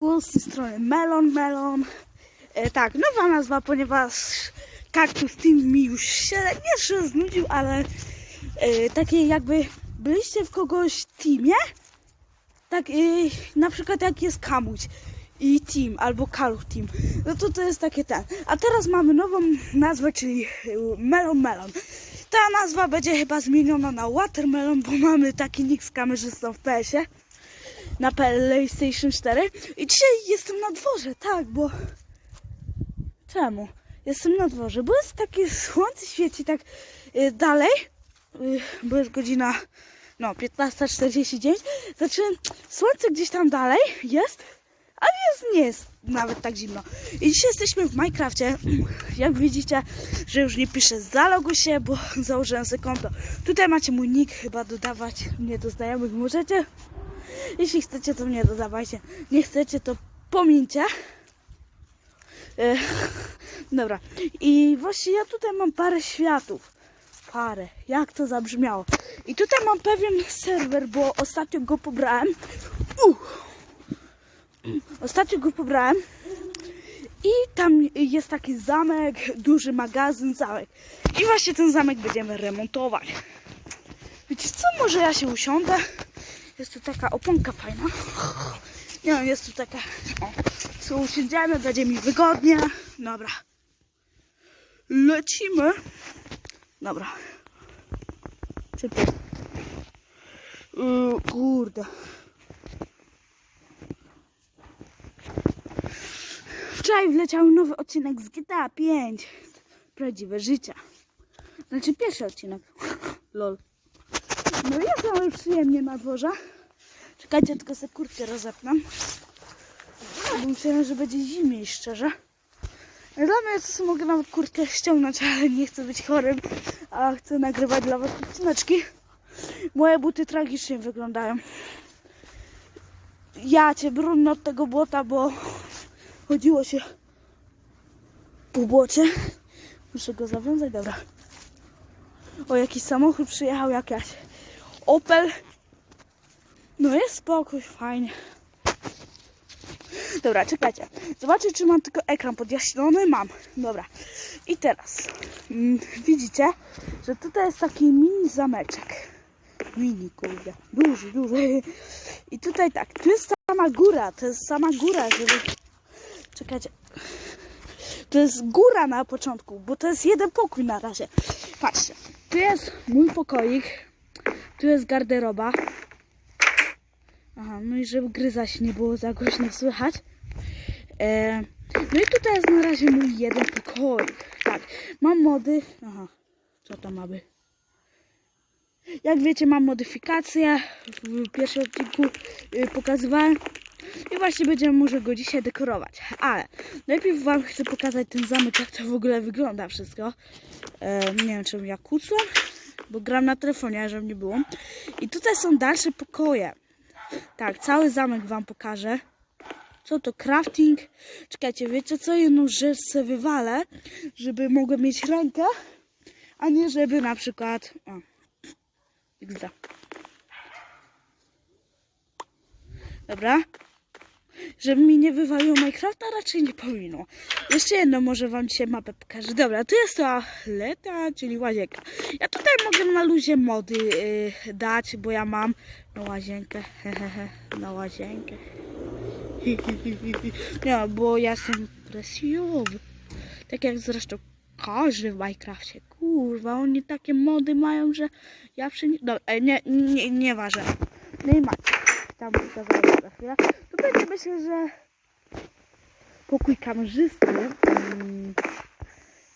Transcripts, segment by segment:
Z tej strony Melon Melon. E, tak, nowa nazwa, ponieważ Cactus Team mi już się nie że znudził, ale e, takie jakby byliście w kogoś teamie, tak e, na przykład jak jest Kamuć i Team albo Kaluch Team, no to to jest takie ten. A teraz mamy nową nazwę, czyli e, Melon Melon. Ta nazwa będzie chyba zmieniona na Watermelon, bo mamy taki nick z kamerzystą w PS-ie na PlayStation 4 i dzisiaj jestem na dworze, tak, bo czemu? Jestem na dworze, bo jest takie słońce świeci tak y, dalej, y, bo jest godzina no 15.49, znaczy słońce gdzieś tam dalej jest, a jest, nie jest nawet tak zimno. I dzisiaj jesteśmy w Minecrafcie, jak widzicie, że już nie piszę zaloguj się, bo założyłem sobie konto. Tutaj macie mój nick, chyba dodawać mnie do znajomych możecie. Jeśli chcecie, to mnie dodawajcie. Nie chcecie, to pomińcie. E, dobra. I właśnie ja tutaj mam parę światów. Parę. Jak to zabrzmiało. I tutaj mam pewien serwer, bo ostatnio go pobrałem. Uh. Ostatnio go pobrałem. I tam jest taki zamek, duży magazyn, zamek. I właśnie ten zamek będziemy remontować. Wiecie co, może ja się usiądę. Jest tu taka oponka fajna. Nie wiem, jest tu taka. O, co usiądziemy, będzie mi wygodnie. Dobra. Lecimy. Dobra. Yy, kurde. Wczoraj wleciał nowy odcinek z GTA 5. Prawdziwe życie. Znaczy pierwszy odcinek. Lol. No jest mamy przyjemnie na dworze. Czekajcie, tylko sobie kurtkę rozepnę. Bo myślałem, że będzie zimniej, szczerze. Dla mnie to mogę nawet kurtkę ściągnąć, ale nie chcę być chorym, a chcę nagrywać dla was odcineczki. Moje buty tragicznie wyglądają. Ja cię brudno od tego błota, bo chodziło się po błocie. Muszę go zawiązać, dobra. O, jakiś samochód przyjechał, jakaś Opel. No jest spokój, fajnie. Dobra, czekajcie. Zobaczę, czy mam tylko ekran podjaśniony. Mam. Dobra. I teraz mm, widzicie, że tutaj jest taki mini zameczek. Mini, kurde. Duży, duży. I tutaj tak, tu jest sama góra. To jest sama góra, żeby... Czekajcie. To jest góra na początku, bo to jest jeden pokój na razie. Patrzcie. Tu jest mój pokoik. Tu jest garderoba. Aha, no i żeby gryza się nie było za głośno słychać. E, no i tutaj jest na razie mój jeden pokoik. Tak, mam mody. Aha, co to ma być? Jak wiecie, mam modyfikacje. W pierwszym odcinku y, pokazywałem. I właśnie będziemy może go dzisiaj dekorować. Ale najpierw Wam chcę pokazać ten zamek, jak to w ogóle wygląda wszystko. E, nie wiem, czemu ja kłócłem, bo gram na telefonie, żeby nie było. I tutaj są dalsze pokoje. Tak, cały zamek Wam pokażę. Co to? Crafting. Czekajcie, wiecie co? Jedną rzecz sobie wywalę, żeby mogłem mieć rękę, a nie żeby na przykład... O. Dobra. Żeby mi nie wywaliło Minecrafta, raczej nie powinno. Jeszcze jedno może wam dzisiaj mapę pokażę. Dobra, tu jest toaleta, czyli łazienka. Ja tutaj mogę na luzie mody yy, dać, bo ja mam na łazienkę, hehehe, na łazienkę. Nie, bo ja jestem presjowy. Tak jak zresztą każdy w Minecrafcie. Kurwa, oni takie mody mają, że ja przy... Dobra, e, nie, nie, nie ważę. No i macie. Tam pokazałem za chwilę. Tu będzie myślę, że pokój kamerzysty. Mm,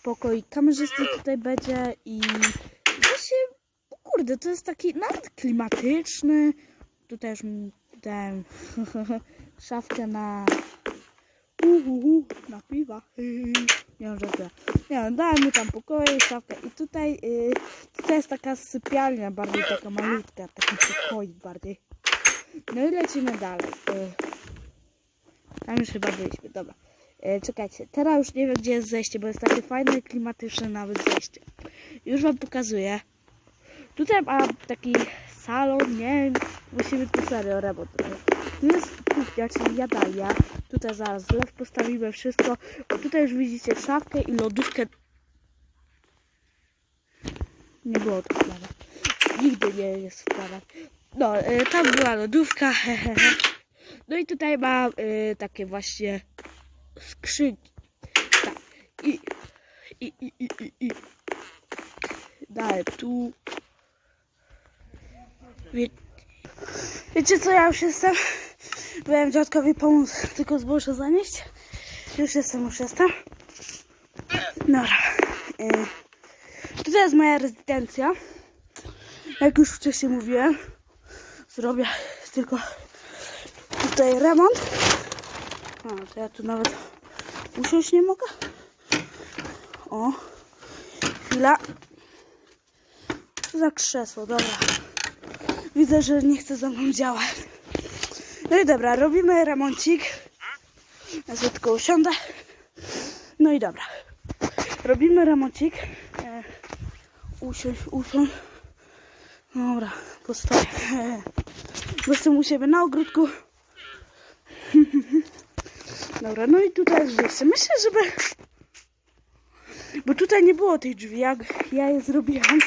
Pokój kamerzysty tutaj będzie i właśnie, kurde, to jest taki nawet klimatyczny. Tutaj już dałem szafkę na uhuhu, na piwa. Nie wiem, że. Nie wiem, dałem mu tam pokoje, szafkę i tutaj, y, jest taka sypialnia bardziej taka malutka, taki pokoik bardziej. No i lecimy dalej. Y, Tam już chyba byliśmy, dobra. Y, Czekajcie, teraz już nie wiem gdzie jest zejście, bo jest takie fajne, klimatyczne nawet zejście. Już wam pokazuję. Tutaj mam taki salon, nie musimy tu serio remont. Tu jest kuchnia. się jadalnia. Tutaj zaraz zlew postawimy wszystko. Bo tutaj już widzicie szafkę i lodówkę. Nie było to w. Nigdy nie jest w planach. No, y, tam była lodówka. hehehe. No i tutaj mam y, takie właśnie skrzynki. Tak. I, i, i, i, i, i. Dalej tu. Wie, wiecie co, ja już jestem. Byłem dziadkowi pomóc tylko zboże zanieść. Już jestem, już jestem. Dobra. Y, tutaj jest moja rezydencja. Jak już wcześniej mówiłem, zrobię tylko tutaj remont. A, to ja tu nawet usiąść nie mogę. O, chwila. Za krzesło, dobra. Widzę, że nie chce ze mną działać. No i dobra, robimy remoncik. Ja sobie tylko usiądę. No i dobra. Robimy remoncik. E, usiąść, usiąść. Dobra, postoję. E, jestem u siebie na ogródku. Dobra, no i tutaj jest wyjście. Myślę, żeby... Bo tutaj nie było tych drzwi, jak ja je zrobiłam.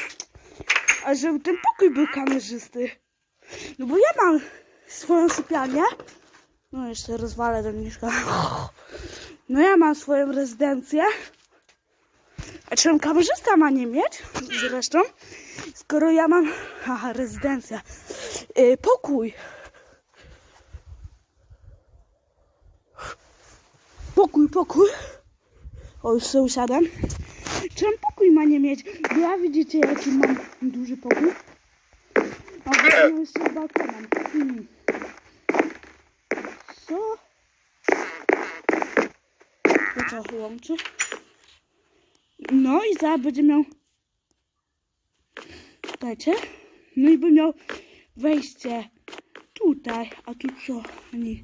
A żeby ten pokój był kamerzysty. No bo ja mam swoją sypialnię. No jeszcze rozwalę do mieszka. No ja mam swoją rezydencję. A czemu kamerzysta ma nie mieć? Zresztą, skoro ja mam... Aha, rezydencja. Yy, pokój. Pokój, pokój. O, już sobie usiadam. Czemu pokój ma nie mieć? Bo ja widzicie, jaki mam duży pokój. A jeszcze z balkonem. Hmm. Co? To co łączy? No i zaraz będzie miał... Czekajcie. No i by miał wejście tutaj, a tu co? Nie.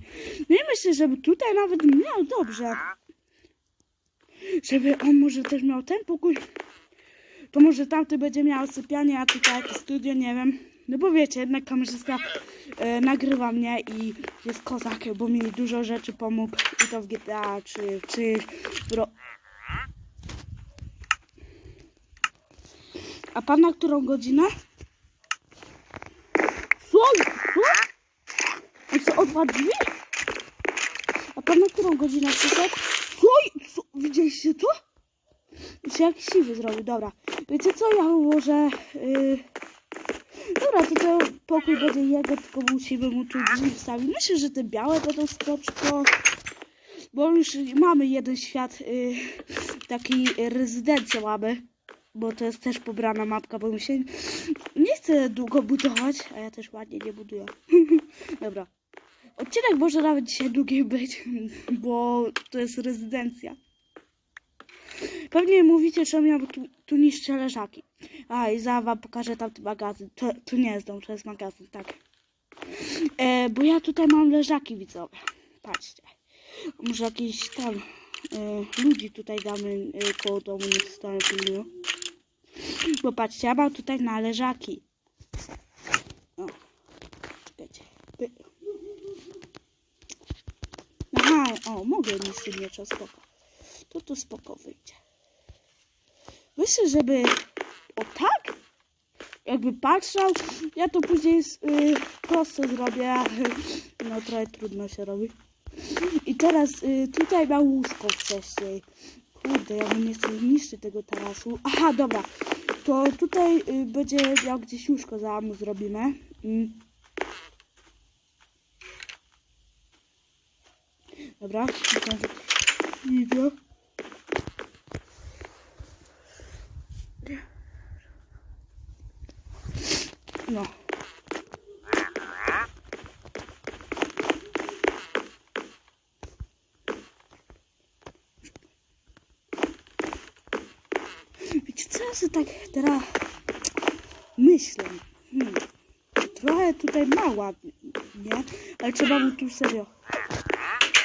No i myślę, żeby tutaj nawet miał dobrze. Żeby on może też miał ten pokój. To może tamty będzie miał sypianie, a tutaj studio, nie wiem. No bo wiecie, jednak kamerzysta e, nagrywa mnie i jest kozak, bo mi dużo rzeczy pomógł. I to w GTA, czy, czy w ro... A pan na którą godzinę? Co? Co? Co, otwarł drzwi? A pan na którą godzinę przyszedł? Co? co? Widzieliście to? się jakiś siwy zrobił, dobra. Wiecie co, ja ułożę... Yy... Dobra, to ten pokój będzie jego, tylko musimy mu tu wstawić. Myślę, że te białe będą skoczko. Bo już mamy jeden świat, yy, taki rezydencję mamy. Bo to jest też pobrana mapka, bo mi się nie chcę długo budować, a ja też ładnie nie buduję. Dobra. Odcinek może nawet dzisiaj długi być, bo to jest rezydencja. Pewnie mówicie, że miał tu, tu niższe leżaki. A i za wam pokażę tamty magazyn. To, to nie jest dom, to jest magazyn, tak. E, bo ja tutaj mam leżaki widzowie. Patrzcie. Może jakiś tam e, ludzi tutaj damy e, koło domu, stoją pilnują. Bo patrzcie, ja mam tutaj na leżaki. O, czekajcie. O, mogę niższy miecza, spoko. To tu spoko wyjdzie. Myślę, żeby o tak? Jakby patrzał, ja to później y, prosto zrobię, no trochę trudno się robi. I teraz y, tutaj ma łóżko wcześniej. Kurde, ja bym nie chcę niszczyć tego tarasu. Aha, dobra. To tutaj y, będzie miał gdzieś łóżko, za mu zrobimy. Mm. Dobra, idę. No. Wiecie co ja tak teraz myślę? Hmm. Trochę tutaj ma nie? Ale trzeba mu tu serio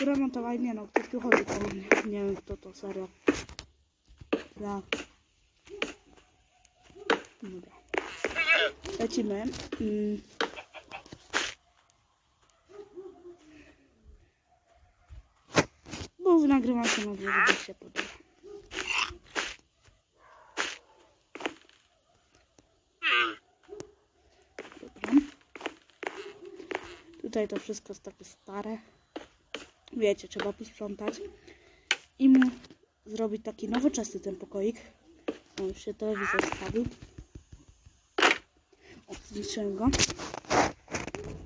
remontować. Nie no, ktoś tu chodzi mnie. Nie wiem kto to serio. Ja. Dobra. Lecimy. Mm. Znowu nagrywam się na długo, bo się podoba. Dobra. Tutaj to wszystko jest takie stare. Wiecie, trzeba posprzątać. I mu zrobić taki nowoczesny ten pokoik. O, już się telewizor stawił. O, zniszczyłem go.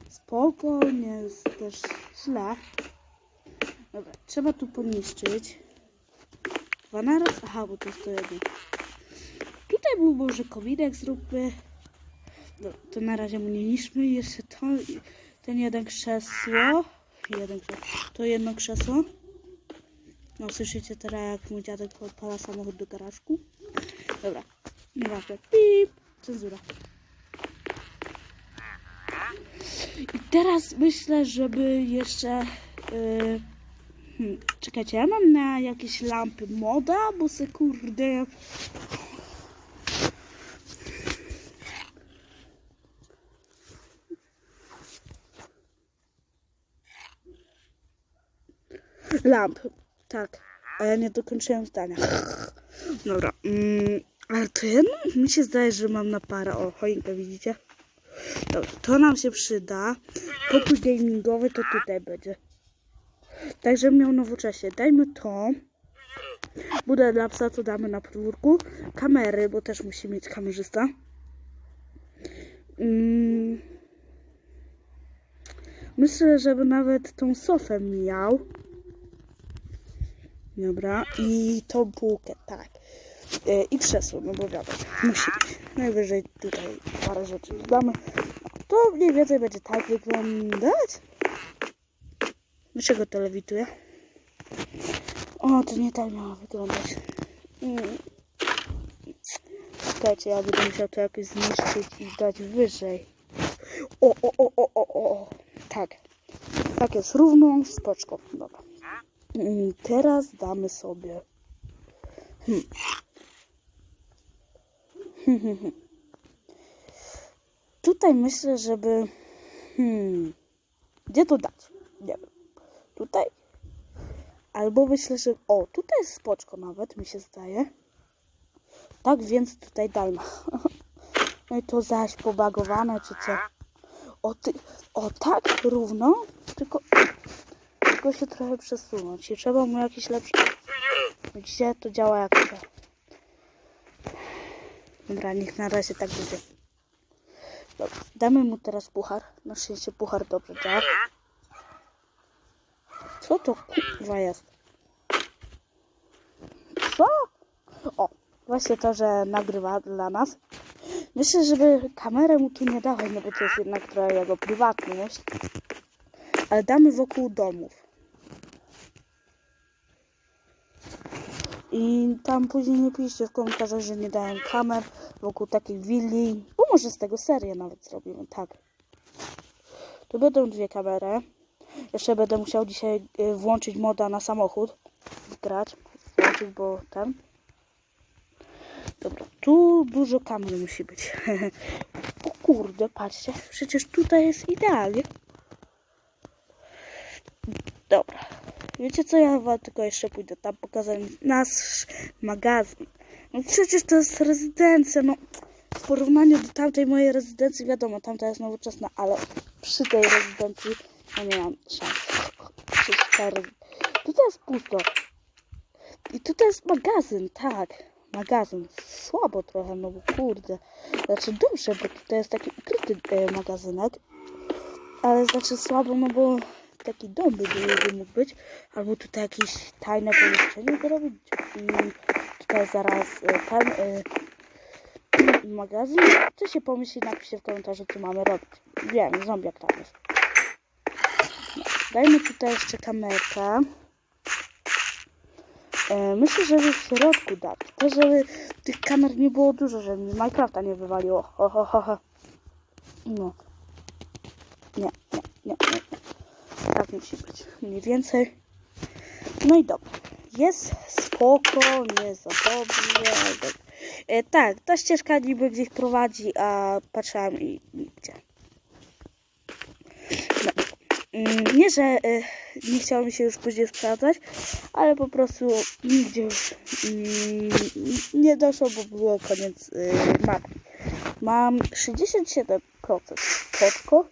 Spoko, nie jest też źle. Dobra, trzeba tu poniszczyć. Dwa naraz? Aha, bo to jest to jedno. Tutaj był może kominek zróbmy. No, to na razie mu nie niszczmy. Jeszcze to, ten jeden krzesło. Jeden krzesło. To jedno krzesło. No, słyszycie teraz, jak mój dziadek odpala samochód do garażku. Dobra, nieważne. Pip, cenzura. I teraz myślę, żeby jeszcze... Yy, hmm, czekajcie, ja mam na jakieś lampy moda, bo se kurde... Lamp, tak. A ja nie dokończyłem zdania. Dobra. Mm, ale to jedno mi się zdaje, że mam na parę. O, choinkę widzicie? Dobra, to nam się przyda. Pokój gamingowy to tutaj będzie. Tak, żebym miał nowocześnie. Dajmy to. Budę dla psa to damy na podwórku. Kamery, bo też musi mieć kamerzysta. Mm. Myślę, żeby nawet tą sofę miał. Dobra, i tą półkę, tak. E, I krzesło, no bo wiadomo, musi. Najwyżej tutaj parę rzeczy dodamy. To mniej więcej będzie tak wyglądać. Dlaczego to lewituje? O, to nie tak miało wyglądać. Mm. Czekajcie, ja będę musiał to jakoś zniszczyć i dać wyżej. O, o, o, o, o, o. Tak. Tak jest równą spoczką. Dobra. Mm, Teraz damy sobie. Hmm. Tutaj myślę, żeby. Hmm. Gdzie to dać? Nie wiem. Tutaj? Albo myślę, że. O, tutaj jest spoczko nawet, mi się zdaje. Tak więc tutaj dajmy. No i to zaś pobagowane, czy co? O, ty, o tak równo, tylko tylko się trochę przesunąć i trzeba mu jakiś lepszy... Widzicie, to działa jak to. Dobra, niech na razie tak będzie. Dobra, damy mu teraz puchar. Na szczęście puchar dobrze działa. Co to kurwa jest? Co? O, właśnie to, że nagrywa dla nas. Myślę, żeby kamerę mu tu nie dawać, no bo to jest jednak trochę jego prywatność. Ale damy wokół domów. I tam później nie piszcie w komentarzach, że nie dałem kamer wokół takiej willi. Bo może z tego serię nawet zrobimy, tak. Tu będą dwie kamery. Jeszcze będę musiał dzisiaj y, włączyć moda na samochód. Grać. Włączyć, bo ten. Dobra, tu dużo kamer musi być. o kurde, patrzcie. Przecież tutaj jest idealnie. Dobra. Wiecie co, ja chyba tylko jeszcze pójdę tam pokazać nasz magazyn. No przecież to jest rezydencja, no w porównaniu do tamtej mojej rezydencji, wiadomo, tamta jest nowoczesna, ale przy tej rezydencji ja nie mam szans. Tutaj jest pusto. I tutaj jest magazyn, tak. Magazyn. Słabo trochę, no bo kurde. Znaczy dobrze, bo tutaj jest taki ukryty e, magazynek. Ale znaczy słabo, no bo taki dom by, mógł być. Albo tutaj jakieś tajne pomieszczenie zrobić. I tutaj zaraz e, ten e, magazyn. Co się pomyśli, napiszcie w komentarzu, co mamy robić. Wiem, zombiak tam jest. Dajmy tutaj jeszcze kamerkę. E, myślę, żeby w środku dać. Też, żeby tych kamer nie było dużo, żeby mi Minecrafta nie wywaliło. Ho, ho, ho, ho. No. Nie, nie, nie, nie. Tak musi być. Mniej więcej. No i dobra. Jest spoko, nie za dobrze. E, tak, ta ścieżka niby gdzieś prowadzi, a patrzyłam i nigdzie. No. Mm, Nie, że y, nie chciało mi się już później sprawdzać, ale po prostu nigdzie już mm, nie doszło, bo było koniec y, mapy. Mam 67% kotko.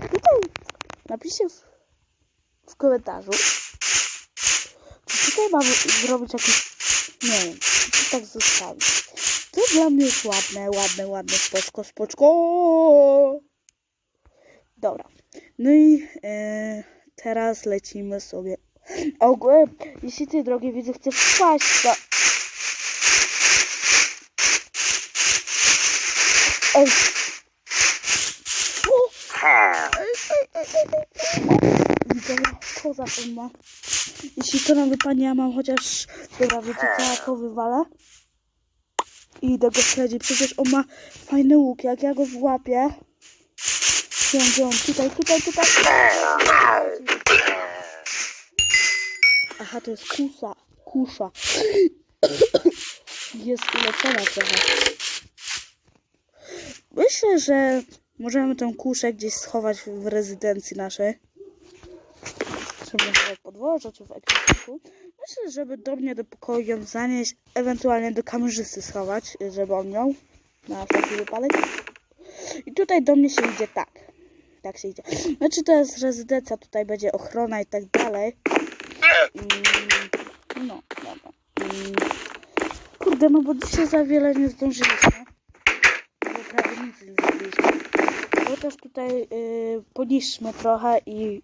Tutaj napiszcie w, w komentarzu, czy tutaj mamy zrobić jakiś, nie wiem, czy tak zostawić. To dla mnie jest ładne, ładne, ładne, spoczko, spoczko. Dobra. No i e, teraz lecimy sobie. Ogółem, jeśli ty, drogie widzu, chcesz wpaść, to... Ej! O! Ej, ej, ej, ej, ej. Widzowie, koza on ma. Jeśli to nam wypadnie, ja mam chociaż... Dobra, wiecie co, ja to wywalę. I idę go śledzić. Przecież on ma fajny łuk. Jak ja go złapię... Gdzie on? Tutaj, tutaj, tutaj. Aha, to jest kusa. Kusza. Jest ulepszona trochę. Myślę, że możemy tą kuszę gdzieś schować w rezydencji naszej. Podwożę czy w ekwipunku. Myślę, żeby do mnie do pokoju ją zanieść, ewentualnie do kamerzysty schować, żeby on miał na wszelki wypadek. I tutaj do mnie się idzie tak. Tak się idzie. Znaczy to jest rezydencja, tutaj będzie ochrona i tak dalej. Mm, No, dobra. Mm, Kurde, no bo dzisiaj za wiele nie zdążyliśmy. Bo prawie nic nie zrobiliśmy. Bo też tutaj poniszczmy trochę i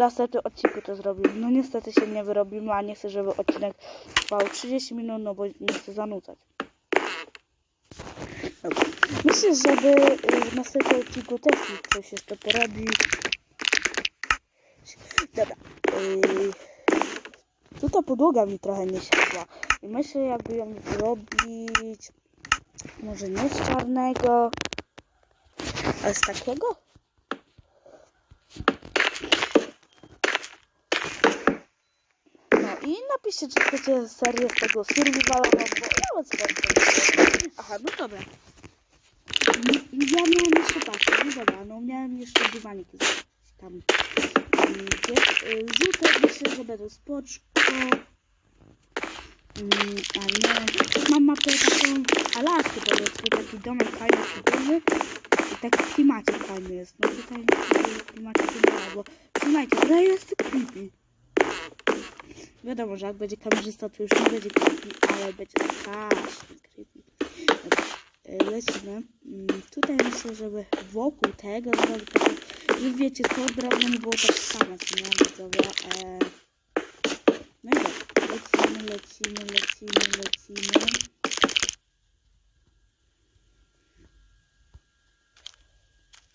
następnym odcinku to zrobimy. No niestety się nie wyrobimy, a nie chcę, żeby odcinek trwał 30 minut, no bo nie chcę zanudzać. Dobra. Myślę, żeby y, w następnym odcinku też coś jeszcze porobi. Dobra. Yy, tu ta podłoga mi trochę nie siadła. I myślę, jakby ją zrobić może nie z czarnego, ale z takiego. No i napiszcie, czy chcecie serię z tego survivala, bo nawet sprawdzę. Aha, no dobra. M- Ja miałam jeszcze patrzeć, no dobra, no miałem jeszcze dywaniki zrobić tam. Mm, y, żółte myślę, że będą spoczko. Mm, A nie, mam mapę taką Alaskę powiedzmy, taki domek fajny, cudowny. I taki klimacik fajny jest. No tutaj klimacik nie ma, bo słuchajcie, gra jest creepy. Wiadomo, że jak będzie kamerzysta, to już nie będzie creepy, ale będzie strasznie creepy. Y, lecimy. Mm, Tutaj myślę, żeby wokół tego zrobić takie, że wiecie, to drewno nie było tak samo, co nie widzowie. E... No i dobra, lecimy, lecimy, lecimy, lecimy.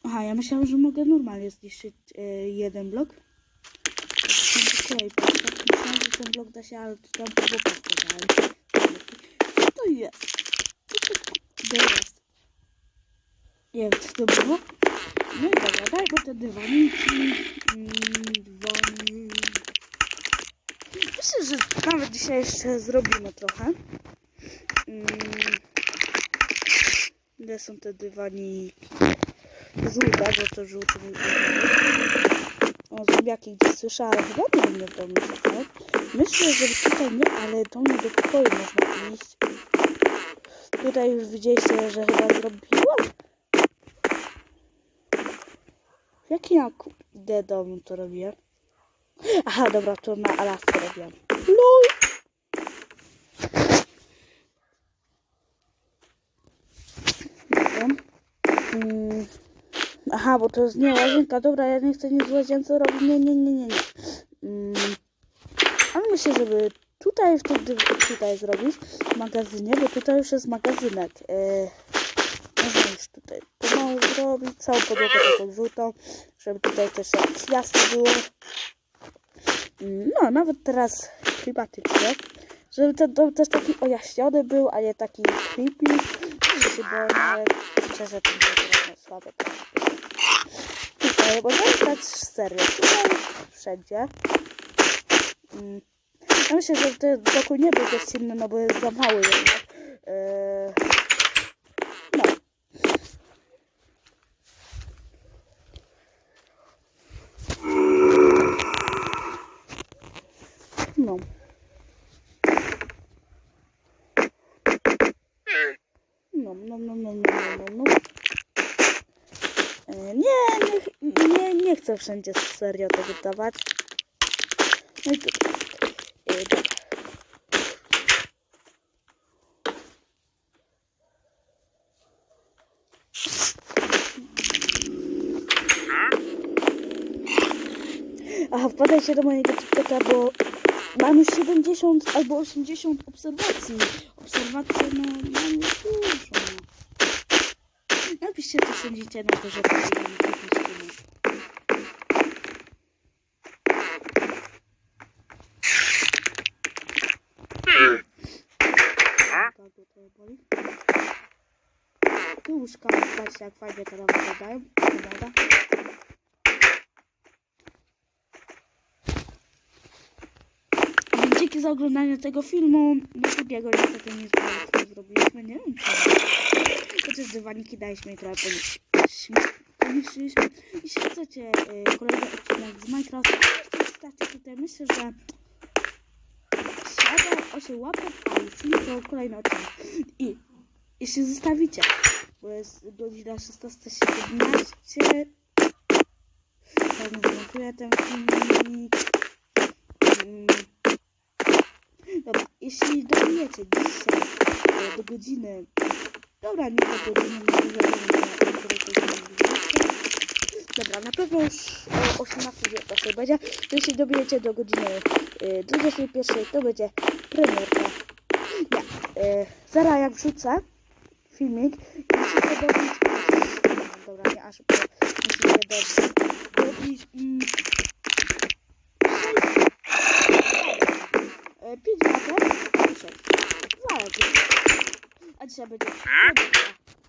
Aha, ja myślałam, że mogę normalnie zniszczyć e, jeden blok. Że ten blok da się, ale to tam po boku wkładałem. Co to jest? Co to jest? Nie wiem, co to było. No i dobra, daj go te dywaniki. Mm, dywan. Myślę, że nawet dzisiaj jeszcze zrobimy trochę. Mm. Gdzie są te dywaniki? Żółte, bo to żółty mój O, zombiaki gdzieś słyszę, ale chyba nie wiem, w domu szukać. Myślę, że tutaj nie, ale do mnie do pokoju można iść. Tutaj już widzieliście, że chyba zrobiłam. W jakim ja idę domu to robię? Aha, dobra, to na Alaskę robiłam. LOL! Mm. Aha, bo to jest nie łazienka. Dobra, ja nie chcę nic w łazience robić. Nie, nie, nie, nie, nie. Mm. Ale myślę, żeby tutaj wtedy tutaj zrobić w magazynie, bo tutaj już jest magazynek. Yy, można już tutaj pomału zrobić. Całą podłogę taką żółtą, żeby tutaj też jakieś jasno było. No, nawet teraz klimatycznie. Żeby ten dom też taki ojaśniony był, a nie taki creepy. Się no, ale szczerze to było słabe. Tutaj możemy grać serio. Tutaj wszędzie. Mm. Boję że ten pokój nie będzie silny, no bo jest za mały jednak. Eee, no. No. No, no, no, no, no, no, no. Eee, nie, nie, nie, nie chcę wszędzie serio tego dawać. No i tutaj. Aha, wpadajcie do mojego TikToka, bo mam już 70 albo 80 obserwacji. Obserwacje, no, mam już dużo. Napiszcie, co sądzicie na to, że powinienem. Tak, to boli. Tu łóżka, patrzcie jak fajnie teraz wyglądają. Wygląda. Dzięki za oglądanie tego filmu. Do drugiego niestety nie nie zrobiliśmy, nie wiem czemu. Chociaż dywaniki daliśmy i trochę poniszczyliśmy. Jeśli chcecie y, kolejny odcinek z Minecraft, to zostawcie tutaj. Myślę, że 7, 8 łapek, a jeśli to kolejny odcinek. I jeśli zostawicie, bo jest godzina 16.17, to zmontuję ten filmik. Mm. Jeśli dobijecie dzisiaj e, do godziny. Dobra, nie do godziny, nie do godziny. Dobra, na pewno już o 18.19 będzie. Jeśli dobijecie do godziny e, 21, to będzie premierka. Ja, e, zaraz jak wrzucę filmik, musicie dobić. Dobra, nie aż. Musicie dobić. dobić mm, E, 5 łapek i 6. Zależy. Będzie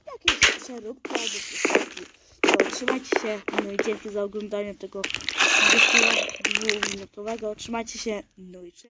jakieś przeróbki albo piosenki. To trzymajcie się. No i dzięki za oglądanie tego 22-minutowego. Trzymajcie się. No i cześć.